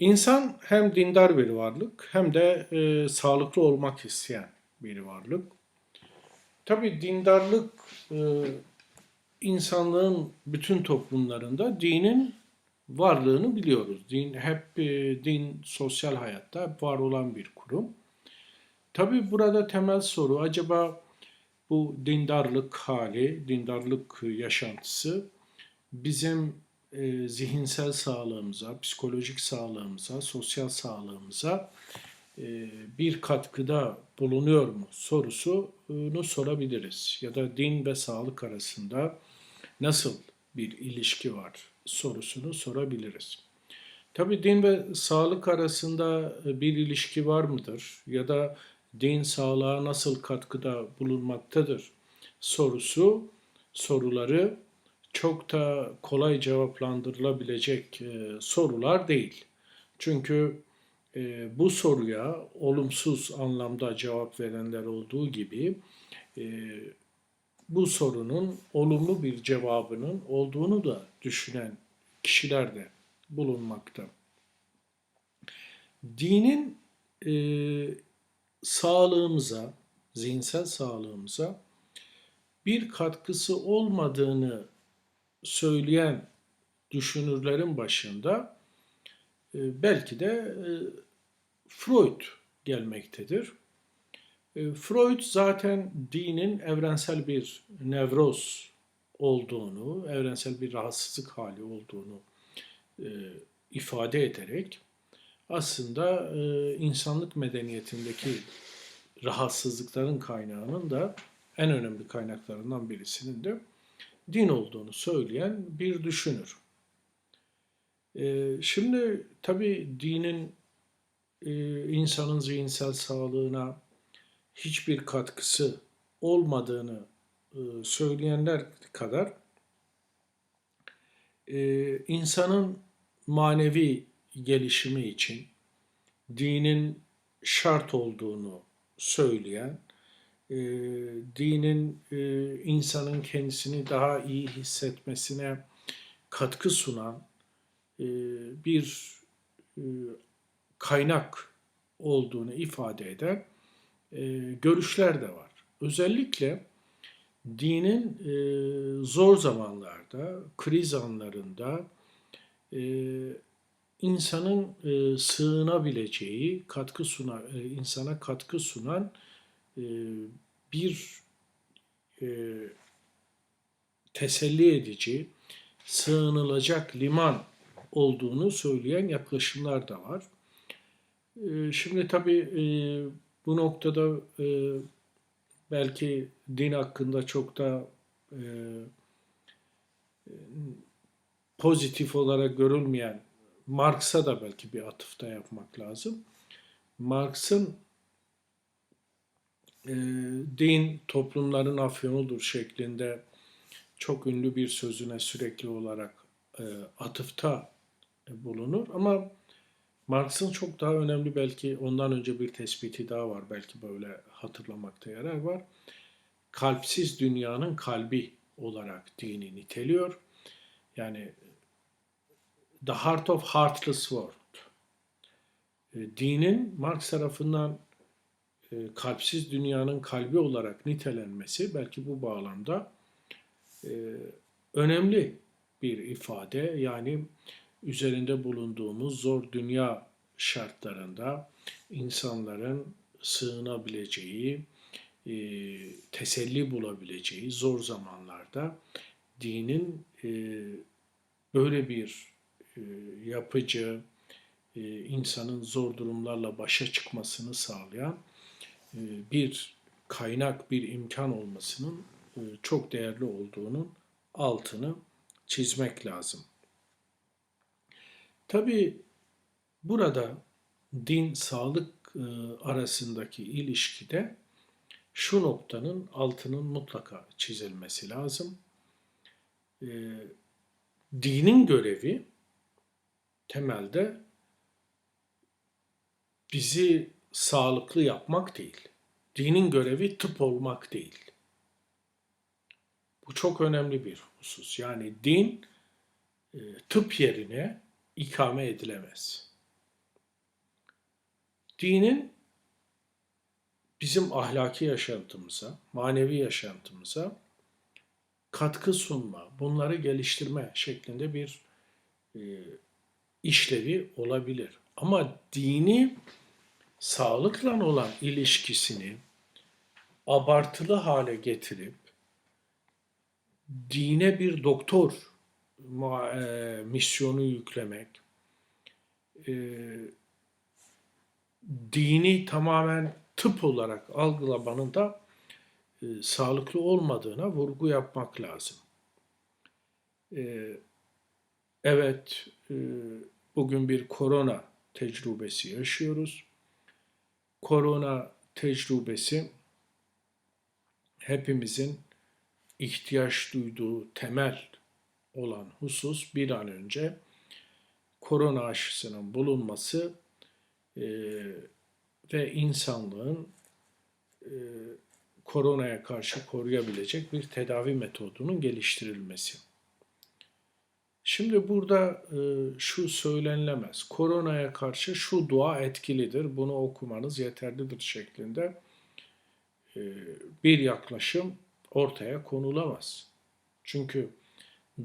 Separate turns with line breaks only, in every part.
İnsan hem dindar bir varlık hem de e, sağlıklı olmak isteyen bir varlık. Tabii dindarlık e, insanlığın bütün toplumlarında dinin varlığını biliyoruz. Din hep e, din sosyal hayatta hep var olan bir kurum. Tabii burada temel soru acaba bu dindarlık hali, dindarlık yaşantısı bizim e, zihinsel sağlığımıza, psikolojik sağlığımıza, sosyal sağlığımıza e, bir katkıda bulunuyor mu sorusunu sorabiliriz. Ya da din ve sağlık arasında nasıl bir ilişki var sorusunu sorabiliriz. Tabi din ve sağlık arasında bir ilişki var mıdır? Ya da din sağlığa nasıl katkıda bulunmaktadır? Sorusu, soruları çok da kolay cevaplandırılabilecek e, sorular değil. Çünkü e, bu soruya olumsuz anlamda cevap verenler olduğu gibi e, bu sorunun olumlu bir cevabının olduğunu da düşünen kişiler de bulunmakta. Dinin e, sağlığımıza, zihinsel sağlığımıza bir katkısı olmadığını söyleyen düşünürlerin başında e, belki de e, Freud gelmektedir. E, Freud zaten dinin evrensel bir nevroz olduğunu, evrensel bir rahatsızlık hali olduğunu ifade ederek aslında insanlık medeniyetindeki rahatsızlıkların kaynağının da en önemli kaynaklarından birisinin de din olduğunu söyleyen bir düşünür. Ee, şimdi tabi dinin e, insanın zihinsel sağlığına hiçbir katkısı olmadığını e, söyleyenler kadar e, insanın manevi gelişimi için dinin şart olduğunu söyleyen e, dinin e, insanın kendisini daha iyi hissetmesine katkı sunan e, bir e, kaynak olduğunu ifade eden e, görüşler de var. Özellikle dinin e, zor zamanlarda, kriz anlarında e, insanın e, sığınabileceği, katkı suna, e, insana katkı sunan bir e, teselli edici, sığınılacak liman olduğunu söyleyen yaklaşımlar da var. E, şimdi tabii bu noktada belki din hakkında çok da pozitif olarak görülmeyen Marx'a da belki bir atıfta yapmak lazım. Marx'ın e, din toplumların afyonudur şeklinde çok ünlü bir sözüne sürekli olarak e, atıfta bulunur. Ama Marx'ın çok daha önemli belki ondan önce bir tespiti daha var. Belki böyle hatırlamakta yarar var. Kalpsiz dünyanın kalbi olarak dini niteliyor. Yani The Heart of Heartless World. E, dinin Marx tarafından kalpsiz dünyanın kalbi olarak nitelenmesi belki bu bağlamda e, önemli bir ifade. Yani üzerinde bulunduğumuz zor dünya şartlarında insanların sığınabileceği, e, teselli bulabileceği zor zamanlarda dinin böyle bir yapıcı, insanın zor durumlarla başa çıkmasını sağlayan e, bir kaynak, bir imkan olmasının e, çok değerli olduğunun altını çizmek lazım. Tabi burada din sağlık e, arasındaki ilişkide şu noktanın altının mutlaka çizilmesi lazım. Dinin görevi temelde bizi sağlıklı yapmak değil. Dinin görevi tıp olmak değil. Bu çok önemli bir husus. Yani din e, tıp yerine ikame edilemez. dinin bizim ahlaki yaşantımıza, manevi yaşantımıza katkı sunma, bunları geliştirme şeklinde bir e, işlevi olabilir. Ama dini sağlıkla olan ilişkisini abartılı hale getirip dine bir doktor e, misyonu yüklemek, e, dini tamamen tıp olarak algılamanın da e, sağlıklı olmadığına vurgu yapmak lazım. Evet, bugün bir korona tecrübesi yaşıyoruz. Korona tecrübesi hepimizin ihtiyaç duyduğu temel olan husus bir an önce korona aşısının bulunması e, ve insanlığın e, koronaya karşı koruyabilecek bir tedavi metodunun geliştirilmesi. Şimdi burada e, şu söylenilemez. Koronaya karşı şu dua etkilidir, bunu okumanız yeterlidir şeklinde e, bir yaklaşım ortaya konulamaz. Çünkü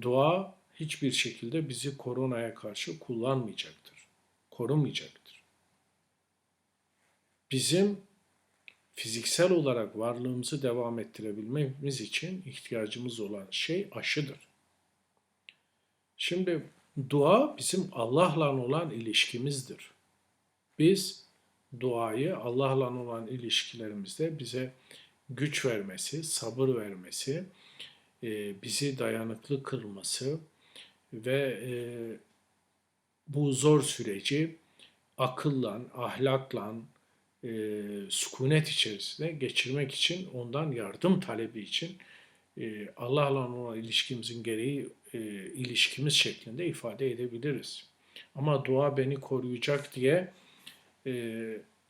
dua hiçbir şekilde bizi koronaya karşı kullanmayacaktır, korumayacaktır. Bizim fiziksel olarak varlığımızı devam ettirebilmemiz için ihtiyacımız olan şey aşıdır. Şimdi dua bizim Allah'la olan ilişkimizdir. Biz duayı Allah'la olan ilişkilerimizde bize güç vermesi, sabır vermesi, e, bizi dayanıklı kılması ve e, bu zor süreci akılla, ahlakla, e, sükunet içerisinde geçirmek için ondan yardım talebi için Allah'la olan ilişkimizin gereği ilişkimiz şeklinde ifade edebiliriz. Ama dua beni koruyacak diye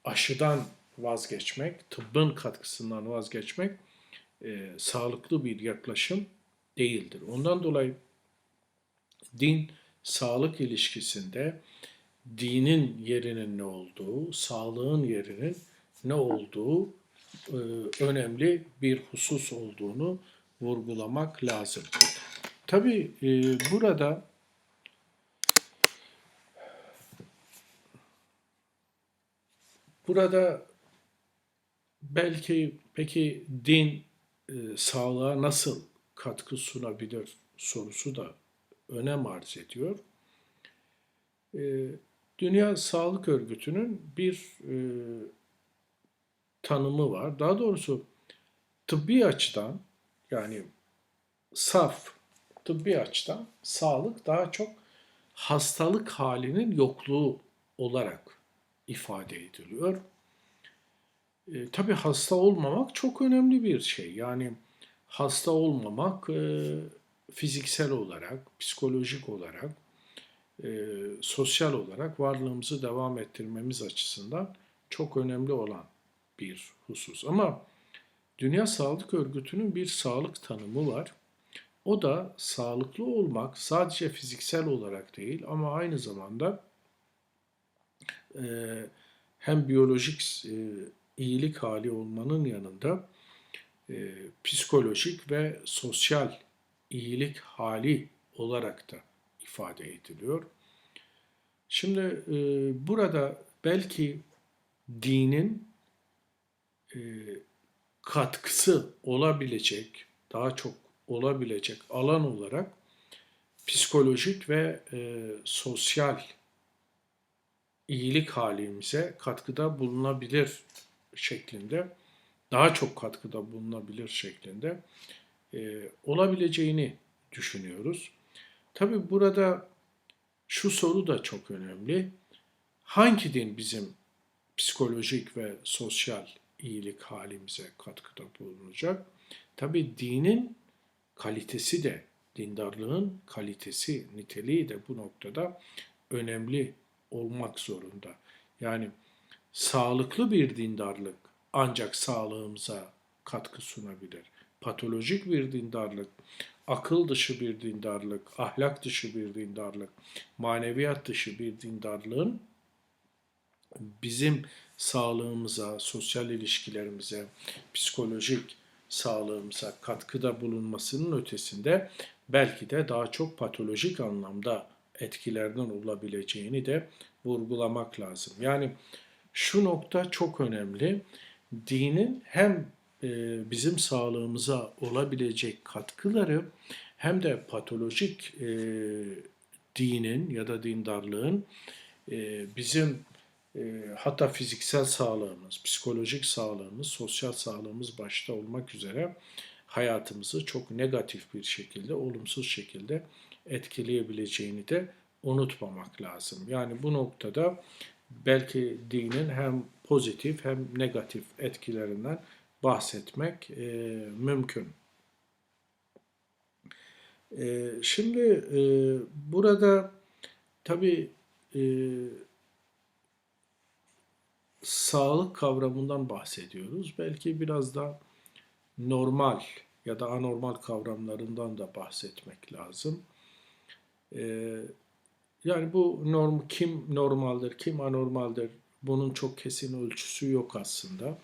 aşıdan vazgeçmek, tıbbın katkısından vazgeçmek sağlıklı bir yaklaşım değildir. Ondan dolayı din sağlık ilişkisinde dinin yerinin ne olduğu, sağlığın yerinin ne olduğu önemli bir husus olduğunu vurgulamak lazım. Tabii e, burada burada belki peki din e, sağlığa nasıl katkı sunabilir sorusu da önem arz ediyor. E, Dünya Sağlık Örgütü'nün bir e, tanımı var. Daha doğrusu tıbbi açıdan yani saf tıbbi açıdan sağlık daha çok hastalık halinin yokluğu olarak ifade ediliyor. E, tabii hasta olmamak çok önemli bir şey. Yani hasta olmamak e, fiziksel olarak, psikolojik olarak, e, sosyal olarak varlığımızı devam ettirmemiz açısından çok önemli olan bir husus. Ama Dünya Sağlık Örgütü'nün bir sağlık tanımı var. O da sağlıklı olmak sadece fiziksel olarak değil ama aynı zamanda e, hem biyolojik e, iyilik hali olmanın yanında e, psikolojik ve sosyal iyilik hali olarak da ifade ediliyor. Şimdi e, burada belki dinin e, katkısı olabilecek, daha çok olabilecek alan olarak psikolojik ve e, sosyal iyilik halimize katkıda bulunabilir şeklinde, daha çok katkıda bulunabilir şeklinde e, olabileceğini düşünüyoruz. Tabi burada şu soru da çok önemli. Hangi din bizim psikolojik ve sosyal iyilik halimize katkıda bulunacak? Tabi dinin kalitesi de, dindarlığın kalitesi, niteliği de bu noktada önemli olmak zorunda. Yani sağlıklı bir dindarlık ancak sağlığımıza katkı sunabilir. Patolojik bir dindarlık, akıl dışı bir dindarlık, ahlak dışı bir dindarlık, maneviyat dışı bir dindarlığın bizim sağlığımıza, sosyal ilişkilerimize, psikolojik sağlığımıza katkıda bulunmasının ötesinde belki de daha çok patolojik anlamda etkilerden olabileceğini de vurgulamak lazım. Yani şu nokta çok önemli. Dinin hem e, bizim sağlığımıza olabilecek katkıları hem de patolojik e, dinin ya da dindarlığın e, bizim hatta fiziksel sağlığımız, psikolojik sağlığımız, sosyal sağlığımız başta olmak üzere hayatımızı çok negatif bir şekilde, olumsuz şekilde etkileyebileceğini de unutmamak lazım. Yani bu noktada belki dinin hem pozitif hem negatif etkilerinden bahsetmek e, mümkün. E, şimdi e, burada tabii e, sağlık kavramından bahsediyoruz. Belki biraz da normal ya da anormal kavramlarından da bahsetmek lazım. Ee, yani bu norm kim normaldir, kim anormaldir bunun çok kesin ölçüsü yok aslında.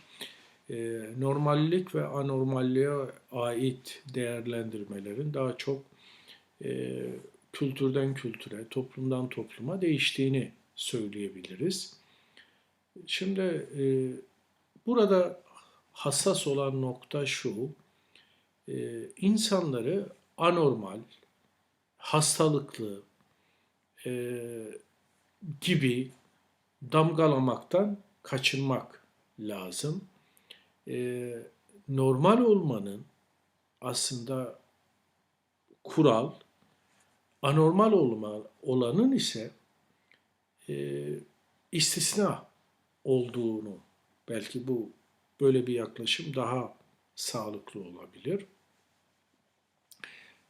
Ee, normallik ve anormalliğe ait değerlendirmelerin daha çok e, kültürden kültüre, toplumdan topluma değiştiğini söyleyebiliriz. Şimdi e, burada hassas olan nokta şu, e, insanları anormal, hastalıklı e, gibi damgalamaktan kaçınmak lazım. E, normal olmanın aslında kural, anormal olma olanın ise e, istisna olduğunu belki bu böyle bir yaklaşım daha sağlıklı olabilir.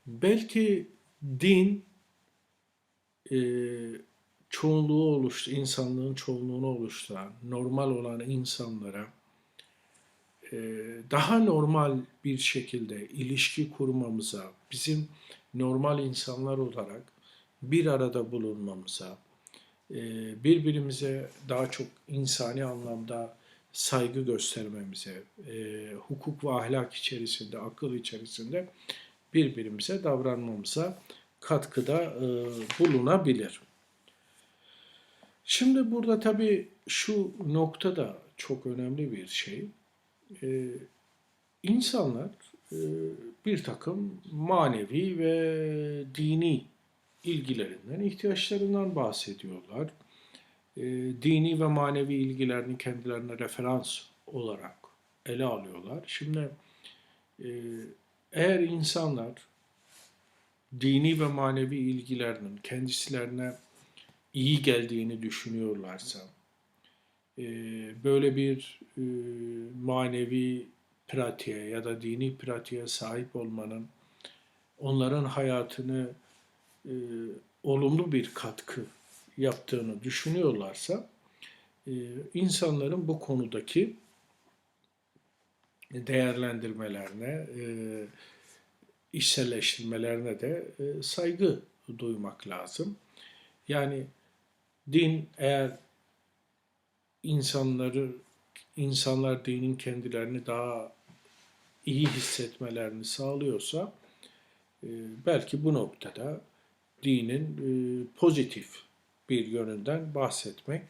Belki din e, çoğunluğu oluştu, insanlığın çoğunluğunu oluşturan, normal olan insanlara e, daha normal bir şekilde ilişki kurmamıza, bizim normal insanlar olarak bir arada bulunmamıza, birbirimize daha çok insani anlamda saygı göstermemize, e, hukuk ve ahlak içerisinde, akıl içerisinde birbirimize davranmamıza katkıda e, bulunabilir. Şimdi burada tabii şu nokta da çok önemli bir şey. Ee, insanlar e, bir takım manevi ve dini ilgilerinden, ihtiyaçlarından bahsediyorlar. E, dini ve manevi ilgilerini kendilerine referans olarak ele alıyorlar. Şimdi e, eğer insanlar dini ve manevi ilgilerinin kendisilerine iyi geldiğini düşünüyorlarsa, e, böyle bir e, manevi pratiğe ya da dini pratiğe sahip olmanın onların hayatını e, olumlu bir katkı yaptığını düşünüyorlarsa, insanların bu konudaki değerlendirmelerine, işselleştirmelerine de saygı duymak lazım. Yani Din eğer insanları insanlar dinin kendilerini daha iyi hissetmelerini sağlıyorsa e, belki bu noktada dinin e, pozitif bir yönünden bahsetmek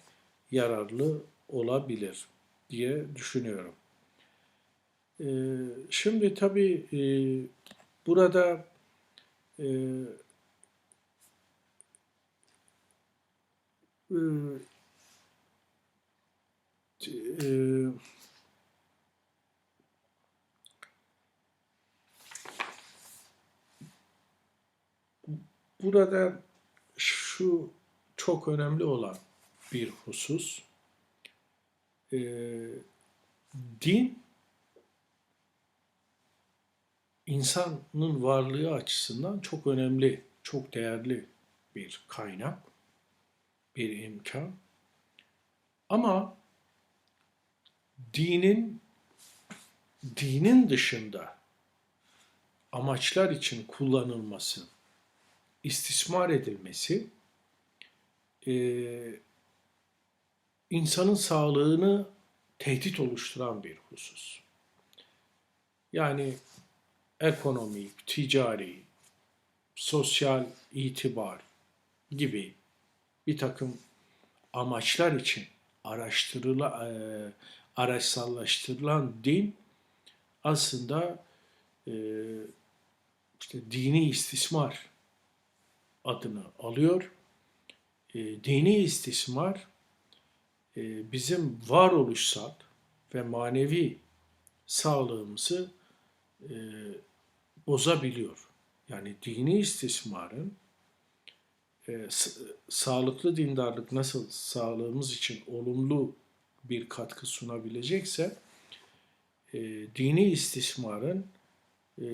yararlı olabilir diye düşünüyorum. E, şimdi tabii burada e, burada şu çok önemli olan bir husus. E, din insanın varlığı açısından çok önemli, çok değerli bir kaynak bir imkan. Ama dinin dinin dışında amaçlar için kullanılması, istismar edilmesi e, insanın sağlığını tehdit oluşturan bir husus. Yani ekonomik, ticari, sosyal itibar gibi bir takım amaçlar için araştırıla, e, araçsallaştırılan din aslında e, işte dini istismar adını alıyor. E, dini istismar e, bizim varoluşsal ve manevi sağlığımızı e, bozabiliyor. Yani dini istismarın e, sağlıklı dindarlık nasıl sağlığımız için olumlu bir katkı sunabilecekse e, dini istismarın e,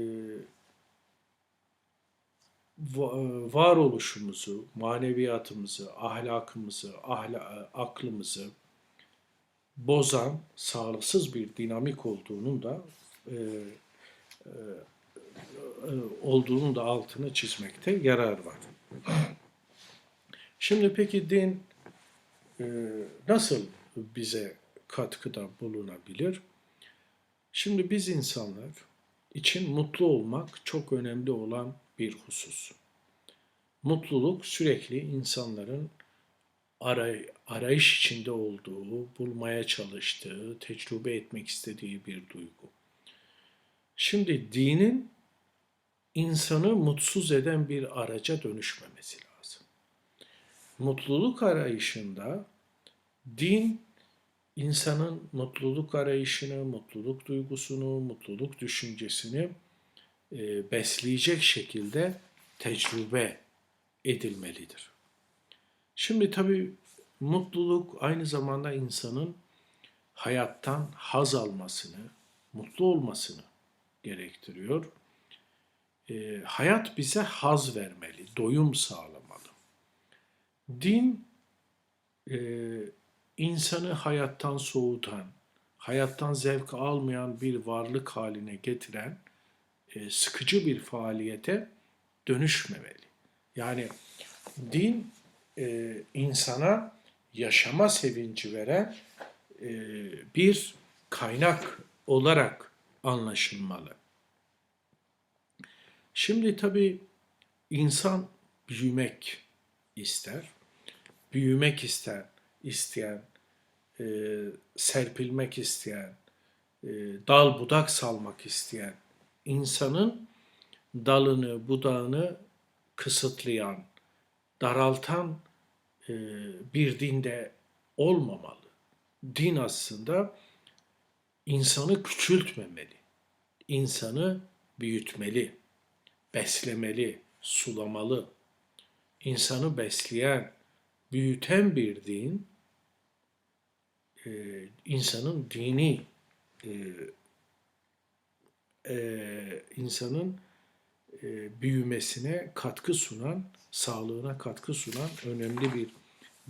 varoluşumuzu, maneviyatımızı, ahlakımızı, ahla, aklımızı bozan sağlıksız bir dinamik olduğunun da e, e, e, olduğunun da altını çizmekte yarar var. Şimdi peki din e, nasıl bize katkıda bulunabilir? Şimdi biz insanlar için mutlu olmak çok önemli olan bir husus. Mutluluk sürekli insanların aray, arayış içinde olduğu, bulmaya çalıştığı, tecrübe etmek istediği bir duygu. Şimdi dinin insanı mutsuz eden bir araca dönüşmemesi lazım. Mutluluk arayışında din insanın mutluluk arayışını, mutluluk duygusunu, mutluluk düşüncesini e, besleyecek şekilde tecrübe edilmelidir. Şimdi tabii mutluluk aynı zamanda insanın hayattan haz almasını, mutlu olmasını gerektiriyor. E, hayat bize haz vermeli, doyum sağlamalı. Din e, insanı hayattan soğutan, hayattan zevk almayan bir varlık haline getiren e, sıkıcı bir faaliyete dönüşmemeli. Yani din e, insana yaşama sevinci veren e, bir kaynak olarak anlaşılmalı. Şimdi tabii insan büyümek ister. Büyümek ister, isteyen, e, serpilmek isteyen, e, dal budak salmak isteyen insanın dalını, budağını kısıtlayan, daraltan e, bir dinde olmamalı. Din aslında insanı küçültmemeli, insanı büyütmeli, beslemeli, sulamalı. İnsanı besleyen, büyüten bir din, e, insanın dini, e, e, insanın büyümesine katkı sunan, sağlığına katkı sunan önemli bir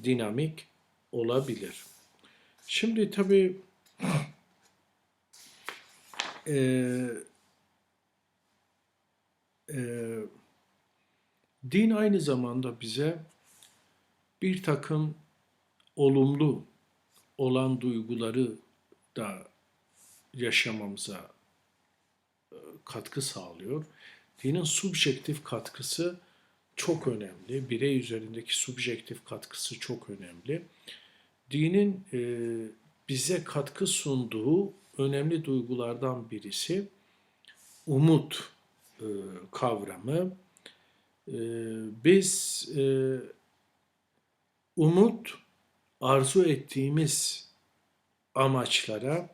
dinamik olabilir. Şimdi tabii e, e, din aynı zamanda bize bir takım olumlu olan duyguları da yaşamamıza e, katkı sağlıyor. Dinin subjektif katkısı çok önemli. Birey üzerindeki subjektif katkısı çok önemli. Dinin e, bize katkı sunduğu önemli duygulardan birisi umut e, kavramı. Biz umut arzu ettiğimiz amaçlara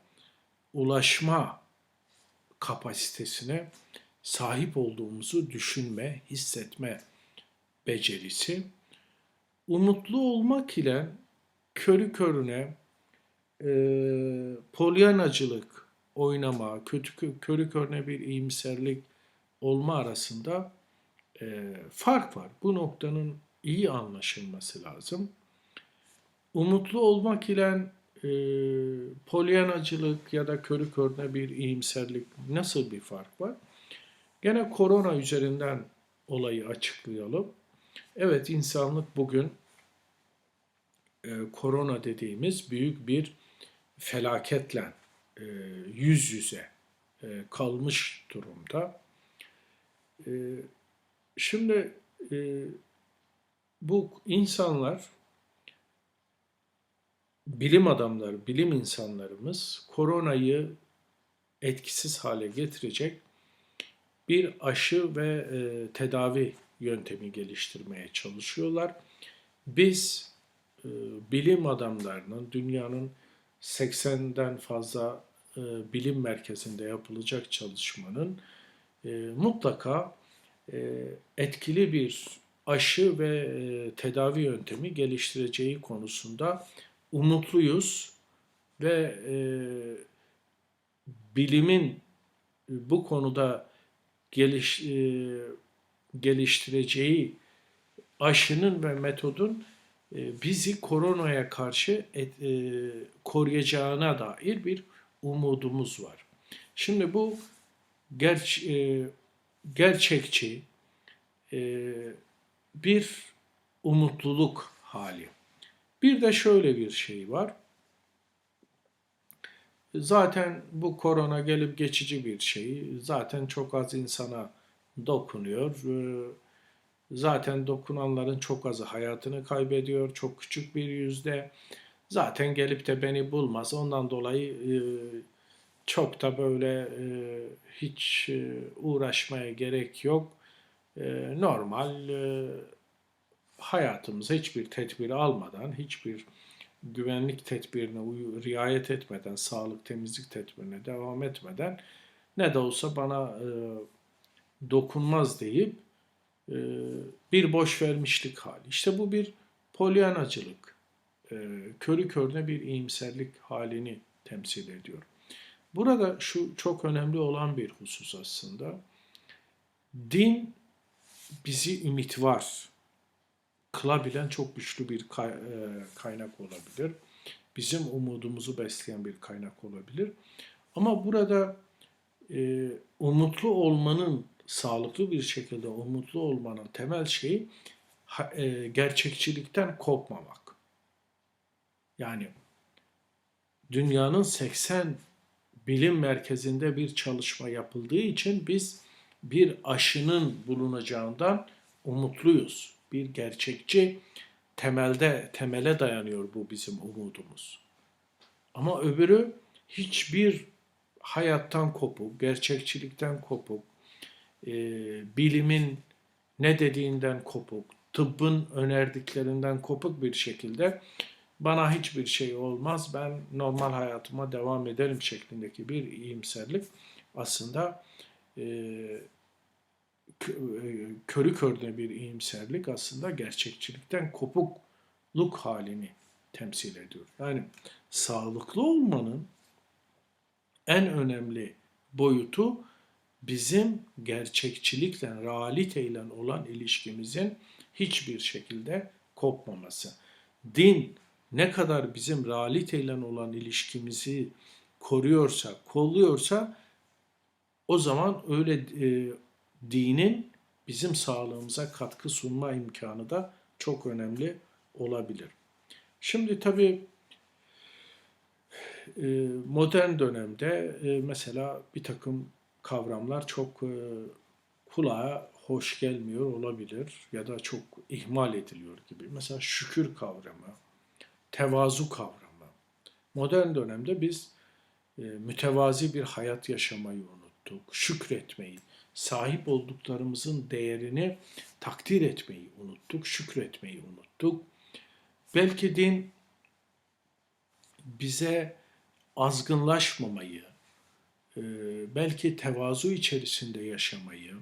ulaşma kapasitesine sahip olduğumuzu düşünme, hissetme becerisi. Umutlu olmak ile körü körüne e, polyanacılık oynama, kötü körü körüne bir iyimserlik olma arasında e, fark var. Bu noktanın iyi anlaşılması lazım. Umutlu olmak ile e, polyanacılık ya da körü körüne bir iyimserlik nasıl bir fark var? Gene korona üzerinden olayı açıklayalım. Evet insanlık bugün e, korona dediğimiz büyük bir felaketle e, yüz yüze e, kalmış durumda. E, şimdi e, bu insanlar bilim adamları, bilim insanlarımız koronayı etkisiz hale getirecek bir aşı ve e, tedavi yöntemi geliştirmeye çalışıyorlar. Biz e, bilim adamlarının dünyanın 80'den fazla e, bilim merkezinde yapılacak çalışmanın e, mutlaka e, etkili bir aşı ve e, tedavi yöntemi geliştireceği konusunda umutluyuz ve e, bilimin bu konuda geliş, e, geliştireceği aşının ve metodun e, bizi koronaya karşı et, e, koruyacağına dair bir umudumuz var. Şimdi bu ger, e, gerçekçi e, bir umutluluk hali. Bir de şöyle bir şey var. Zaten bu korona gelip geçici bir şey. Zaten çok az insana dokunuyor. Ee, Zaten dokunanların çok azı hayatını kaybediyor. Çok küçük bir yüzde. Zaten gelip de beni bulmaz. Ondan dolayı e, çok da böyle e, hiç e, uğraşmaya gerek yok. Normal hayatımıza hiçbir tedbir almadan, hiçbir güvenlik tedbirine riayet etmeden, sağlık temizlik tedbirine devam etmeden ne de olsa bana e, dokunmaz deyip e, bir boş vermişlik hali. İşte bu bir polyanacılık, e, körü körüne bir iyimserlik halini temsil ediyor. Burada şu çok önemli olan bir husus aslında. Din bizi ümit var kılabilen çok güçlü bir e, kaynak olabilir. Bizim umudumuzu besleyen bir kaynak olabilir. Ama burada e, umutlu olmanın, sağlıklı bir şekilde umutlu olmanın temel şeyi e, gerçekçilikten kopmamak. Yani dünyanın 80 bilim merkezinde bir çalışma yapıldığı için biz bir aşının bulunacağından umutluyuz. Bir gerçekçi temelde temele dayanıyor bu bizim umudumuz. Ama öbürü hiçbir hayattan kopuk, gerçekçilikten kopuk, e, bilimin ne dediğinden kopuk, tıbbın önerdiklerinden kopuk bir şekilde bana hiçbir şey olmaz, ben normal hayatıma devam ederim şeklindeki bir iyimserlik aslında e, körü körüne bir iyimserlik aslında gerçekçilikten kopukluk halini temsil ediyor. Yani sağlıklı olmanın en önemli boyutu bizim gerçekçilikle, realiteyle olan ilişkimizin hiçbir şekilde kopmaması. Din ne kadar bizim realiteyle olan ilişkimizi koruyorsa, kolluyorsa o zaman öyle e, dinin bizim sağlığımıza katkı sunma imkanı da çok önemli olabilir. Şimdi tabii e, modern dönemde e, mesela bir takım kavramlar çok e, kulağa hoş gelmiyor olabilir ya da çok ihmal ediliyor gibi. Mesela şükür kavramı, tevazu kavramı. Modern dönemde biz mütevazi bir hayat yaşamayı unuttuk, şükretmeyi, sahip olduklarımızın değerini takdir etmeyi unuttuk, şükretmeyi unuttuk. Belki din bize azgınlaşmamayı, e, belki tevazu içerisinde yaşamayı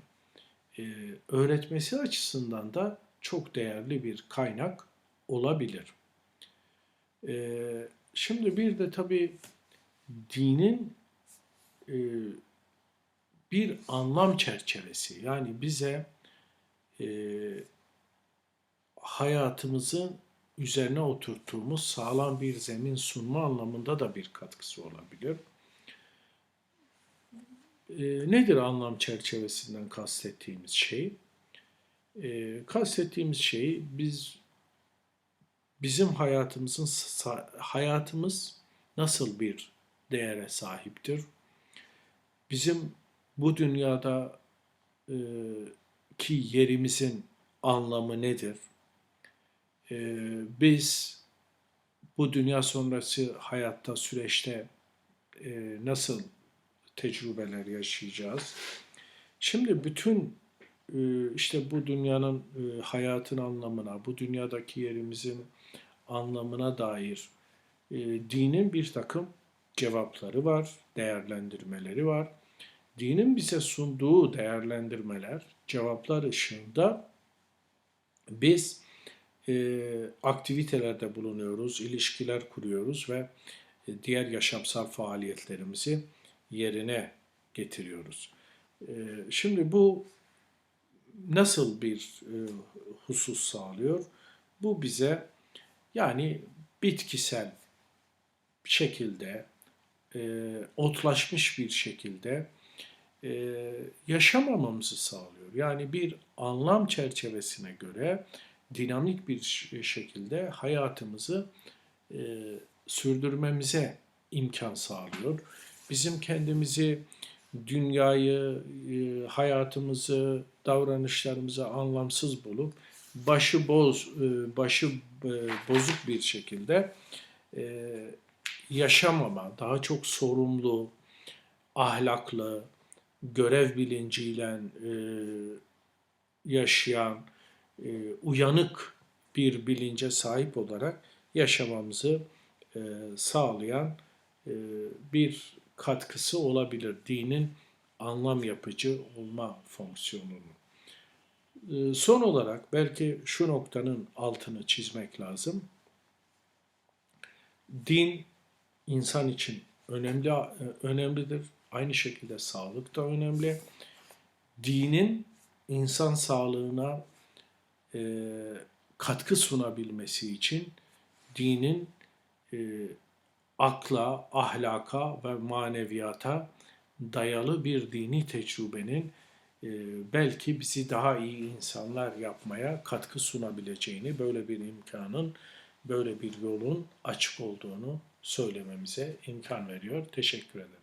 e, öğretmesi açısından da çok değerli bir kaynak olabilir. E, Şimdi bir de tabii dinin bir anlam çerçevesi yani bize e, hayatımızın üzerine oturttuğumuz sağlam bir zemin sunma anlamında da bir katkısı olabilir. E, nedir anlam çerçevesinden kastettiğimiz şey? E, kastettiğimiz şey biz bizim hayatımızın hayatımız nasıl bir değere sahiptir? Bizim bu dünyada e, ki yerimizin anlamı nedir? E, biz bu dünya sonrası hayatta süreçte e, nasıl tecrübeler yaşayacağız? Şimdi bütün e, işte bu dünyanın e, hayatın anlamına, bu dünyadaki yerimizin anlamına dair e, dinin bir takım cevapları var, değerlendirmeleri var. Dinin bize sunduğu değerlendirmeler, cevaplar ışığında biz e, aktivitelerde bulunuyoruz, ilişkiler kuruyoruz ve e, diğer yaşamsal faaliyetlerimizi yerine getiriyoruz. E, şimdi bu nasıl bir e, husus sağlıyor? Bu bize yani bitkisel şekilde, e, otlaşmış bir şekilde e, yaşamamamızı sağlıyor. Yani bir anlam çerçevesine göre dinamik bir ş- şekilde hayatımızı e, sürdürmemize imkan sağlıyor. Bizim kendimizi, dünyayı, e, hayatımızı, davranışlarımızı anlamsız bulup başı boz, e, başı e, bozuk bir şekilde e, yaşamama, daha çok sorumlu, ahlaklı, görev bilinciyle e, yaşayan, e, uyanık bir bilince sahip olarak yaşamamızı e, sağlayan e, bir katkısı olabilir dinin anlam yapıcı olma fonksiyonunun. E, son olarak belki şu noktanın altını çizmek lazım. Din insan için önemli e, önemlidir. Aynı şekilde sağlık da önemli. Dinin insan sağlığına e, katkı sunabilmesi için dinin e, akla, ahlaka ve maneviyata dayalı bir dini tecrübenin e, belki bizi daha iyi insanlar yapmaya katkı sunabileceğini, böyle bir imkanın, böyle bir yolun açık olduğunu söylememize imkan veriyor. Teşekkür ederim.